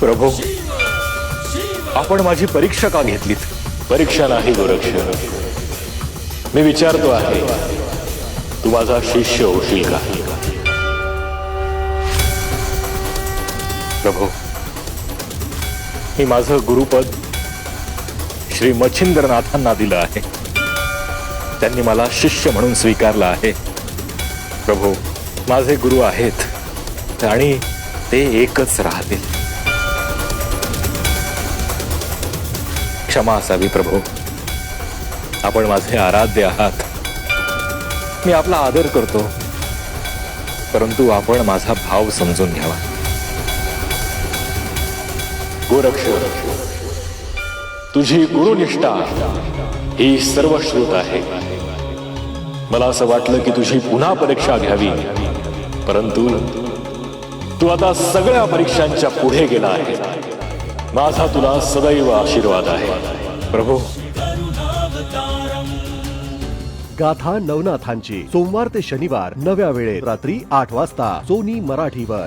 प्रभू आपण माझी परीक्षा का घेतलीत? परीक्षा नाही गोरक्ष मी विचारतो आहे तू माझा शिष्य होशील का? प्रभू मी माझं गुरुपद श्री मच्छिंद्रनाथांना दिलं आहे. त्यांनी मला शिष्य म्हणून स्वीकारलं आहे. प्रभू माझे गुरु आहेत आणि ते एकच राहतील. क्षमा असावी प्रभू. आपण माझे आराध्य आहात. मी आपला आदर करतो. परंतु आपण माझा भाव समजून घ्यावा. गोरक्ष तुझी गुरुनिष्ठा ही सर्वश्रुत आहे. मला असं वाटलं की तुझी पुन्हा परीक्षा घ्यावी. परंतु तू आता सगळ्या परीक्षांच्या पुढे गेला आहे. माझा तुला सदैव आशीर्वाद आहे. प्रभू. गाथा नवनाथांची सोमवार ते शनिवार नव्या वेळेत रात्री आठ वाजता सोनी मराठीवर.